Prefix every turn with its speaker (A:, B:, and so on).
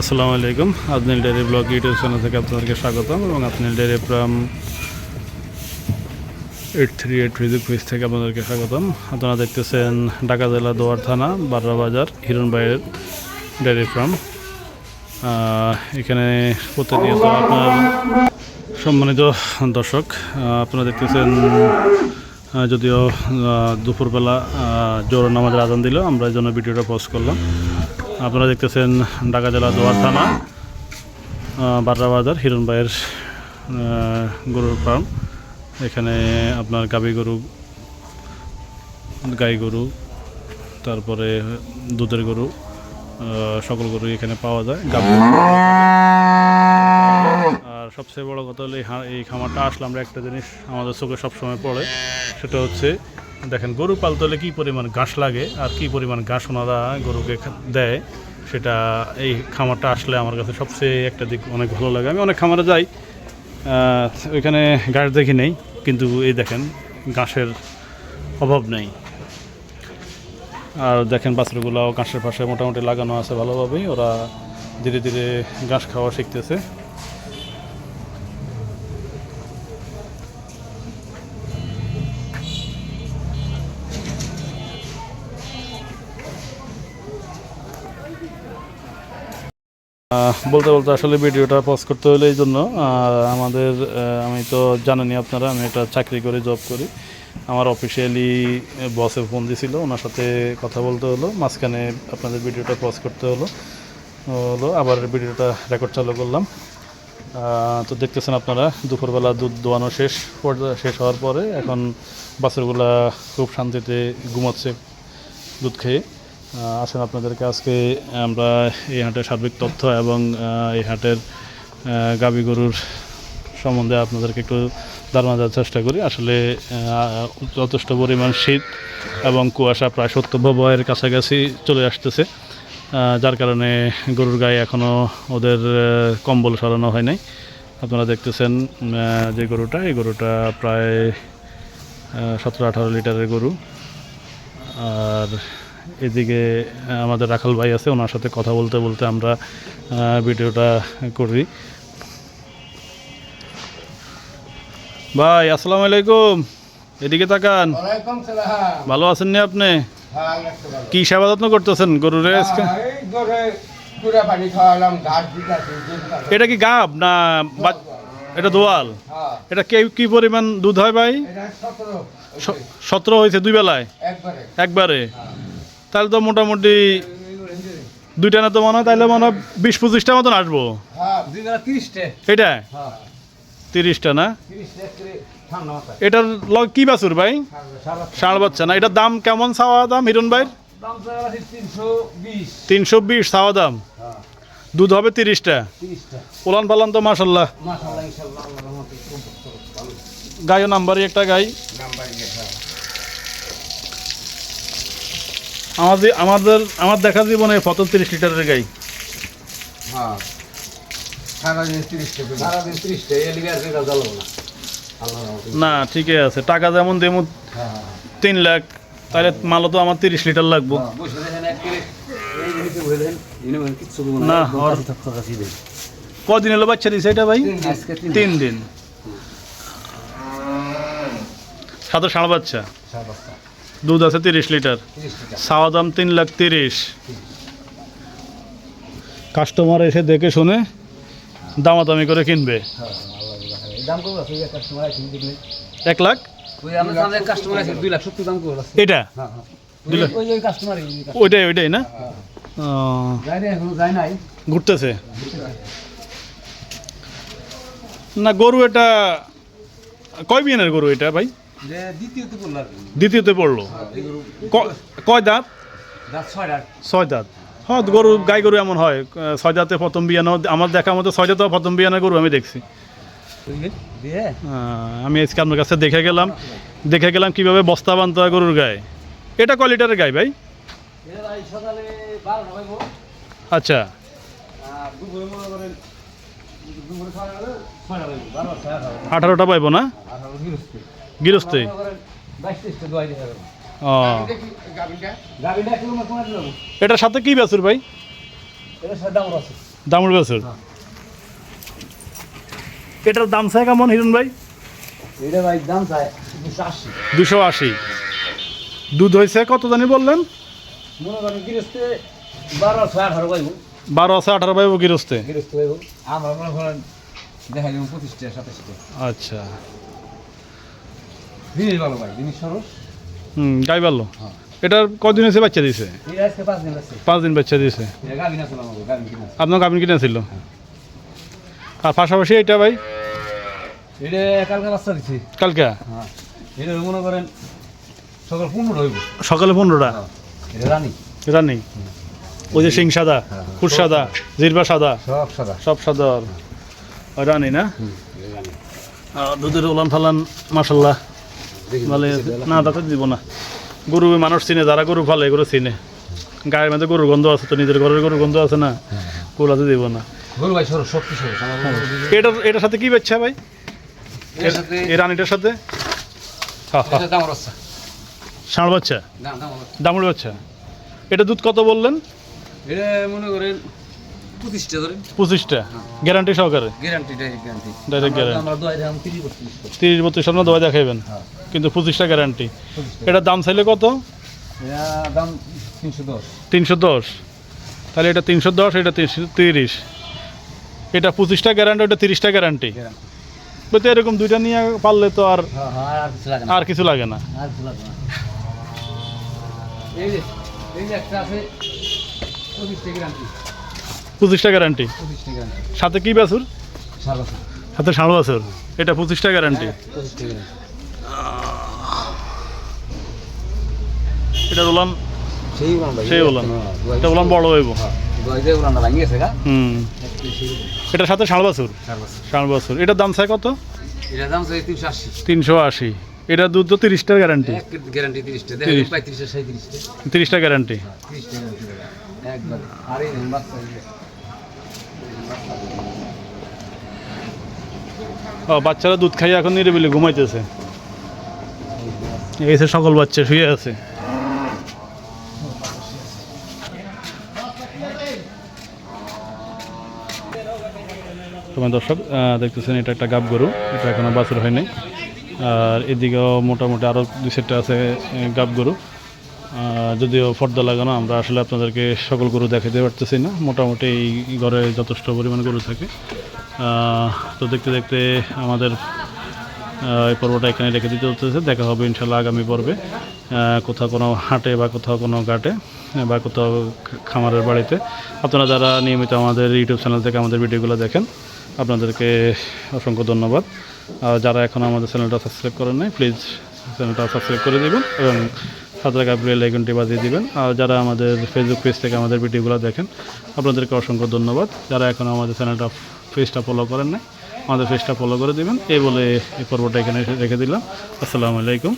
A: আসসালামু আলাইকুম। Adnil dairy blog YouTube channel থেকে আপনাদেরকে স্বাগতম এবং Adnil dairy প্রাম eight three eight Facebook page থেকে আপনাদেরকে স্বাগতম। আপনারা দেখতেছেন ঢাকা জেলা দোয়ার থানা, বাররা বাজার হিরণবাইয়ের ডেয়ারি ফার্ম এখানে প্রতিনিয়ত আপনার সম্মানিত দর্শক আপনারা দেখতেছেন যদিও দুপুরবেলা জোর নামাজের আজান দিল, আমরা এই জন্য ভিডিওটা পোস্ট করলাম। আপনারা দেখতেছেন ঢাকা জেলা দোয়ার থানা বাররা বাজার, হিরণ ভাইয়ের গরুর ফার্ম। এখানে আপনার গাভী গরু, গাই গরু, তারপরে দুধের গরু সকল গরু এখানে পাওয়া যায়, গাভী আর সবচেয়ে বড় কথা হলো এই খামারটা আসলে আমরা একটা জিনিস আমাদের চোখে সবসময় পড়ে, সেটা হচ্ছে দেখেন, গরু পালতে হলে কী পরিমাণ ঘাস লাগে আর কী পরিমাণ ঘাস ওনারা গরুকে দেয়, সেটা এই খামারটা আসলে আমার কাছে সবচেয়ে একটা দিক অনেক ভালো লাগে। আমি অনেক খামারে যাই ওইখানে ঘাস দেখি নেই, কিন্তু এই দেখেন, ঘাসের অভাব নেই। আর দেখেন, বাছুরগুলাও ঘাসের পাশে মোটামুটি লাগানো আছে ভালোভাবেই, ওরা ধীরে ধীরে ঘাস খাওয়া শিখতেছে। বলতে বলতে আসলে ভিডিওটা পজ করতে হলে এই জন্য। আমাদের আমি তো জানেনই আপনারা, আমি একটা চাকরি করে জব করি। আমার অফিসিয়ালি বসে ফোন দিছিল, ওনার সাথে কথা বলতে হলো, মাঝখানে আপনাদের ভিডিওটা পজ করতে হলো। হলো, আবার ভিডিওটা রেকর্ড চালু করলাম। তো দেখতেছেন আপনারা, দুপুরবেলা দুধ দোয়ানো শেষ শেষ হওয়ার পরে এখন বাছুরগুলা খুব শান্তিতে ঘুমাচ্ছে দুধ খেয়ে। আসেন আপনাদেরকে আজকে আমরা এই হাটের সার্বিক তথ্য এবং এই হাটের গাবি গরুর সম্বন্ধে আপনাদেরকে একটু ধারণা দেওয়ার চেষ্টা করি। আসলে যথেষ্ট পরিমাণ শীত এবং কুয়াশা প্রায় সত্তর বয়ের কাছাকাছি চলে আসতেছে। যার কারণে গরুর গায়ে এখনও ওদের কম্বল সরানো হয় নাই। আপনারা দেখতেছেন যে গরুটা, এই গরুটা প্রায় সতেরো আঠারো লিটারের গরু। আর এদিকে আমাদের রাখাল ভাই আছে ওনার সাথে কথা বলতে বলতে আমরা ভিডিওটা করি। ভাই আসসালামু আলাইকুম। এদিকে তাকান। ভালো আছেন নি আপনি?
B: হ্যাঁ।
A: কি সেবা যত্ন করতেছেন গরুরে আজকে?
B: হ্যাঁ,
A: এটা কি গাব না এটা দোয়াল?
B: হ্যাঁ।
A: এটা কে কি পরিমাণ দুধ হয় ভাই?
B: সতেরো।
A: হয়েছে দুই বেলায়?
B: একবারে।
A: তাহলে তো মোটামুটি দুইটা না তো মনে হয় তাহলে মনে হয় বিশ পঁচিশটা মতন আসব।
B: হ্যাঁ
A: এটা?
B: হ্যাঁ।
A: তিরিশটা না? এটার লগ কি বাছুর ভাই? ষাঁড় বাচ্চা। না। এটার দাম কেমন চাওয়া দাম হিরণ ভাই
B: দাম তো আছে তিনশো বিশ।
A: চাওয়া দাম।
B: হ্যাঁ।
A: দুধ হবে তিরিশটা। উলান পালান তো মাসাল্লাহ গাইও নাম্বারই একটা গাই। আমাদের আমাদের আমার দেখা জীবনে প্রথম তিরিশ লিটারের গাই।
B: হ্যাঁ। সারাদিন তিরিশটা সারাদিন তিরিশটা এ আর কেউ জ্বালাবো না।
A: না ঠিকই আছে। টাকা যেমন দেবো
B: হ্যাঁ হ্যাঁ
A: তিন লাখ। তাহলে মালও তো আমার তিরিশ লিটার লাগবো। না, কদিন হলো বাচ্চা দিছে এটা ভাই?
B: তিন
A: দিন। সাথে বাচ্চা।
B: সাড়ে পাঁচটা
A: দুধ আছে তিরিশ লিটার। চাওয়া দাম তিন লাখ তিরিশ। কাস্টমার এসে দেখে শুনে দামাদামি করে কিনবে। এক লাখ? এটা? ওইটাই ওইটাই না? ঘুরতেছে। না, গরু এটা, কয় বিয়ানের গরু এটা ভাই?
B: দ্বিতীয়তে
A: পড়ল ক- কয় দাঁত?
B: ছয়
A: দাঁত। হ্যাঁ গরু গাই গরু এমন হয়। ছয় দাঁতে প্রথম বিয়ানো আমার দেখা মতো ছয় দাঁতে প্রথম বিয়ানের গরু আমি দেখছি। আমি আজকে আপনার কাছে দেখে গেলাম। দেখে গেলাম কীভাবে বস্তা বানতে হয় গরুর গায়ে। এটা কয় লিটারের গাই ভাই? আচ্ছা। আঠারোটা। পাইবো না?
B: গৃহস্থী।
A: ও। এটার সাথে কি বেচুর ভাই? দামুর
B: হ্যাঁ।
A: এটার দাম চাই কেমন হিরণ ভাই?
B: এটা ভাই দাম চাই দুশো আশি।
A: দুধ হয়েছে কত জানি বললেন?
B: মনে করেন গৃহস্থে বারোশো আঠারো পাইব
A: বারো আছে আঠারো পাইব গিরস্তে
B: গৃহস্থ পাইব। আমরা মনে করেন দেখা যাবে পঁচিশটা সাতাশটা
A: আচ্ছা।
B: জিনিস ভালো ভাই জিনিস সরস।
A: হুম গাই পারল
B: হ্যাঁ।
A: এটার কদিন হয়েছে বাচ্চা দিয়েছে?
B: পাঁচ দিন
A: বাচ্চা দিয়েছে।
B: এটা
A: আপনার গাভিন কিনে ছিল? আর পাশাপাশি এইটা ভাই?
B: এটা কালকে বাচ্চা দিছি
A: কালকে?
B: হ্যাঁ। এটা মনে করেন সকাল পনেরো হইব।
A: সকালে পনেরোটা?
B: এটা রানি।
A: রানি? ওই যে সিং সাদা
B: হ্যাঁ।
A: খুর সাদা জিরবা সাদা?
B: সব সাদা।
A: সব সাদা রানি না? আর দুধের উলান ফালান মাসাল্লাহ ভালো আছে। না তাতে দিব না। গরু মানুষ চিনে যারা গরু ফালে এগুলো চিনে। গায়ের মধ্যে গরুর গন্ধ আছে তো নিজের ঘরের গরুর গন্ধ আছে না গোলাতে দিব না।
B: দিবে।
A: এটার এটার সাথে কি বাচ্চা ভাই? এই রানিটার সাথে? হ্যাঁ হ্যাঁ
B: এটা
A: ষাঁড় বাচ্চা?
B: দাম দাম
A: দামুর বাচ্চা। এটা দুধ কত বললেন?
B: এটা মনে করেন পঁচিশটা ধরেন।
A: পঁচিশটা। গ্যারান্টি সহকারে?
B: গ্যারান্টি ডাইরেক্ট গ্যারান্টি আমরা তিরিশ বত্রিশ
A: তিরিশ বত্রিশ আপনার দোয়া দেখাইবেন?
B: হ্যাঁ।
A: কিন্তু পঁচিশটা গ্যারান্টি দাম চাইলে কত?
B: দাম তিনশো দশ।
A: তিনশো দশ। তাহলে এটা তিনশো দশ এটা তিরিশ। এটা পঁচিশটা গ্যারান্টি ওটা তিরিশটা গ্যারান্টি তো এরকম দুইটা নিয়ে পারলে তো আর
B: হ্যাঁ হ্যাঁ আর কিছু লাগে না। এই যে এই যে একটা আছে গ্যারান্টি
A: পঁচিশটা গ্যারান্টি সাথে কি বাছুর? সাথে ষাঁড় বাছুর। এটা পঁচিশটা গ্যারান্টি এটা উলান
B: সেই
A: সেই উলান এটা উলান বড় হইব। হুম। এটার সাথে ষাঁড় বাছুর? ষাঁড় বাছুর। এটার দাম চাই কত?
B: এটার দাম চাই তিনশো আশি।
A: তিনশো আশি। এটা দুধ তো তিরিশটার গ্যারান্টি
B: গ্যারান্টি তিরিশটা।
A: গ্যারান্টি ও, বাচ্চারা দুধ খাইয়ে এখন নিরিবিলি ঘুমাইতেছে। যে সকল বাচ্চা শুয়ে আছে। তোমার দর্শক দেখতেছেন এটা একটা গাব গরু, এটা এখনও বাছুর হয়নি আর এদিকেও মোটামুটি আরও দুই সেটটা আছে গাব গরু। যদিও ফর্দা লাগানো, আমরা আসলে আপনাদেরকে সকল গরু দেখাতে পারতেছি না। মোটামুটি এই ঘরে যথেষ্ট পরিমাণ গরু থাকে। তো দেখতে দেখতে আমাদের এই পর্বটা এখানে রেখে দিতে হতেছে দেখা হবে ইনশাল্লাহ আগামী পর্বে। কোথাও কোনো হাটে বা কোথাও কোনো ঘাটে বা কোথাও খামারের বাড়িতে। আপনারা যারা নিয়মিত আমাদের ইউটিউব চ্যানেল থেকে আমাদের ভিডিওগুলো দেখেন, আপনাদেরকে অসংখ্য ধন্যবাদ। আর যারা এখন আমাদের চ্যানেলটা সাবস্ক্রাইব করেন নাই, প্লিজ চ্যানেলটা সাবস্ক্রাইব করে দেবেন এবং সাদা কাপড়ের লাইকনটি বাজিয়ে দিবেন। আর যারা আমাদের ফেসবুক পেজ থেকে আমাদের ভিডিওগুলো দেখেন, আপনাদেরকে অসংখ্য ধন্যবাদ। যারা এখন আমাদের চ্যানেলটা পেজটা ফলো করেন না আমাদের পেজটা ফলো করে দিবেন। এই বলে এই পর্বটা এখানে রেখে দিলাম। আসসালামু আলাইকুম।